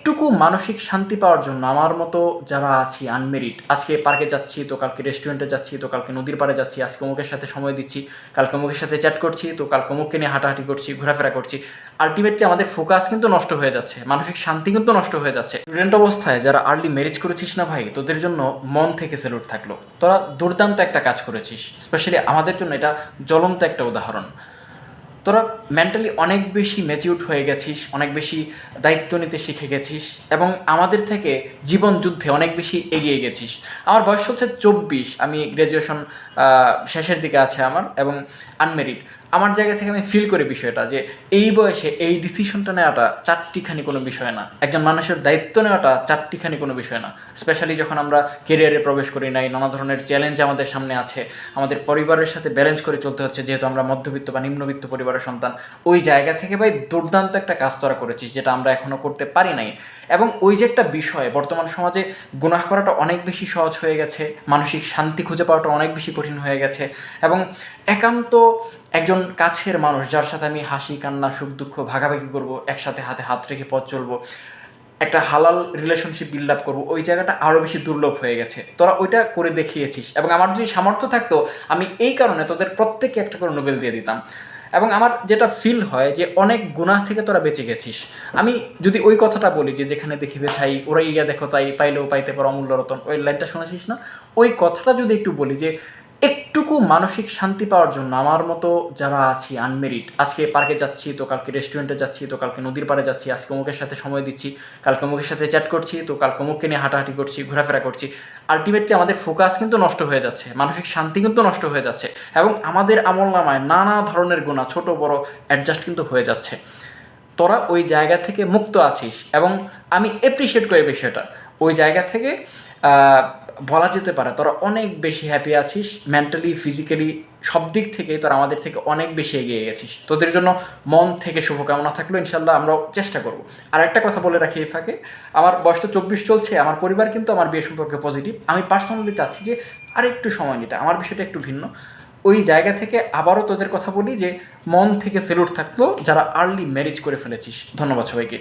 একটুকু মানসিক শান্তি পাওয়ার জন্য আমার মতো যারা আছি আনমেরিড আজকে পার্কে যাচ্ছি, তো কালকে রেস্টুরেন্টে যাচ্ছি, তো কালকে নদীর পাড়ে যাচ্ছি, আজকে অমুকের সাথে সময় দিচ্ছি, কালকে অমুকের সাথে চ্যাট করছি, তো কালকে অমুককে নিয়ে হাঁটাহাঁটি করছি, ঘোরাফেরা করছি। আলটিমেটলি আমাদের ফোকাস কিন্তু নষ্ট হয়ে যাচ্ছে, মানসিক শান্তি কিন্তু নষ্ট হয়ে যাচ্ছে। স্টুডেন্ট অবস্থায় যারা আর্লি ম্যারেজ করেছিস না ভাই, তোদের জন্য মন থেকে সেলুট থাকল। তোরা দুর্দান্ত একটা কাজ করেছিস স্পেশালি আমাদের জন্য এটা জ্বলন্ত একটা উদাহরণ। তোরা মেন্টালি অনেক বেশি ম্যাচিউর হয়ে গেছিস, অনেক বেশি দায়িত্ব নিতে শিখে গেছিস এবং আমাদের থেকে জীবন যুদ্ধে অনেক বেশি এগিয়ে গেছিস। আমার বয়স হচ্ছে চব্বিশ, আমি গ্র্যাজুয়েশন শেষের দিকে আছে আমার এবং আনমেরিড আমার জায়গা থেকে আমি ফিল করি বিষয়টা যে এই বয়সে এই ডিসিশনটা নেওয়াটা চারটিখানি কোনো বিষয় না। একজন মানুষের দায়িত্ব নেওয়াটা চারটিখানি কোনো বিষয় না। স্পেশালি যখন আমরা কেরিয়ারে প্রবেশ করি নাই, নানা ধরনের চ্যালেঞ্জ আমাদের সামনে আছে, আমাদের পরিবারের সাথে ব্যালেন্স করে চলতে হচ্ছে, যেহেতু আমরা মধ্যবিত্ত বা নিম্নবিত্ত পরিবারের সন্তান, ওই জায়গা থেকে ভাই দুর্দান্ত একটা কাজ তোরা করেছিস যেটা আমরা এখনও করতে পারি নাই। এবং ওই যে একটা বিষয়, বর্তমান সমাজে গুনাহ করাটা অনেক বেশি সহজ হয়ে গেছে, মানসিক শান্তি খুঁজে পাওয়াটা অনেক বেশি কঠিন হয়ে গেছে এবং একান্ত একজন কাছের মানুষ যার সাথে আমি হাসি, কান্না, সুখ, দুঃখ ভাগাভাগি করব, একসাথে হাতে হাত রেখে পথ চলবো, একটা হালাল রিলেশনশিপ বিল্ড আপ করব, ওই জায়গাটা আরও বেশি দুর্লভ হয়ে গেছে। তোরা ওইটা করে দেখিয়েছিস এবং আমার যদি সামর্থ্য থাকতো, আমি এই কারণে তোদের প্রত্যেককে একটা করে নোবেল দিয়ে দিতাম। এবং আমার যেটা ফিল হয় যে অনেক গুনাহ থেকে তোরা বেঁচে গেছিস। আমি যদি ওই কথাটা বলি যে যেখানে দেখিবে ছাই ওরা ইয়া দেখো তাই, পাইলেও পাইতে পারো অমূল্য রতন, ওই লাইনটা শুনেছিস না? ওই কথাটা যদি একটু বলি যে একটুকু মানসিক শান্তি পাওয়ার জন্য আমার মতো যারা আছি আনমেরিড আজকে পার্কে যাচ্ছি, তো কালকে রেস্টুরেন্টে যাচ্ছি, তো কালকে নদীর পাড়ে যাচ্ছি, আজকে অমুকের সাথে সময় দিচ্ছি, কালকে অমুকের সাথে চ্যাট করছি, তো কালকে অমুককে নিয়ে হাঁটাহাঁটি করছি, ঘোরাফেরা করছি। আলটিমেটলি আমাদের ফোকাস কিন্তু নষ্ট হয়ে যাচ্ছে, মানসিক শান্তি কিন্তু নষ্ট হয়ে যাচ্ছে এবং আমাদের আমল নামায় নানা ধরনের গুণা ছোট, বড় অ্যাডজাস্ট কিন্তু হয়ে যাচ্ছে। তোরা ওই জায়গা থেকে মুক্ত আছিস এবং আমি এপ্রিসিয়েট করি বিষয়টা। ওই জায়গা থেকে বলা যেতে পারে তোরা অনেক বেশি হ্যাপি আছিস মেন্টালি ফিজিক্যালি সব দিক থেকে তোরা আমাদের থেকে অনেক বেশি এগিয়ে গেছিস। তোদের জন্য মন থেকে শুভকামনা থাকল, ইনশাল্লাহ আমরা চেষ্টা করব। আর একটা কথা বলে রাখি এই ফাঁকে, আমার বয়স তো চব্বিশ চলছে, আমার পরিবার কিন্তু আমার বিয়ে সম্পর্কে পজিটিভ আমি পার্সোনালি চাচ্ছি যে আর একটু সময় নিতে, আমার বিষয়টা একটু ভিন্ন। ওই জায়গা থেকে আবারও তোদের কথা বলি যে, মন থেকে সেলুট থাকল যারা আর্লি ম্যারেজ করে ফেলেছিস। ধন্যবাদ সবাইকে।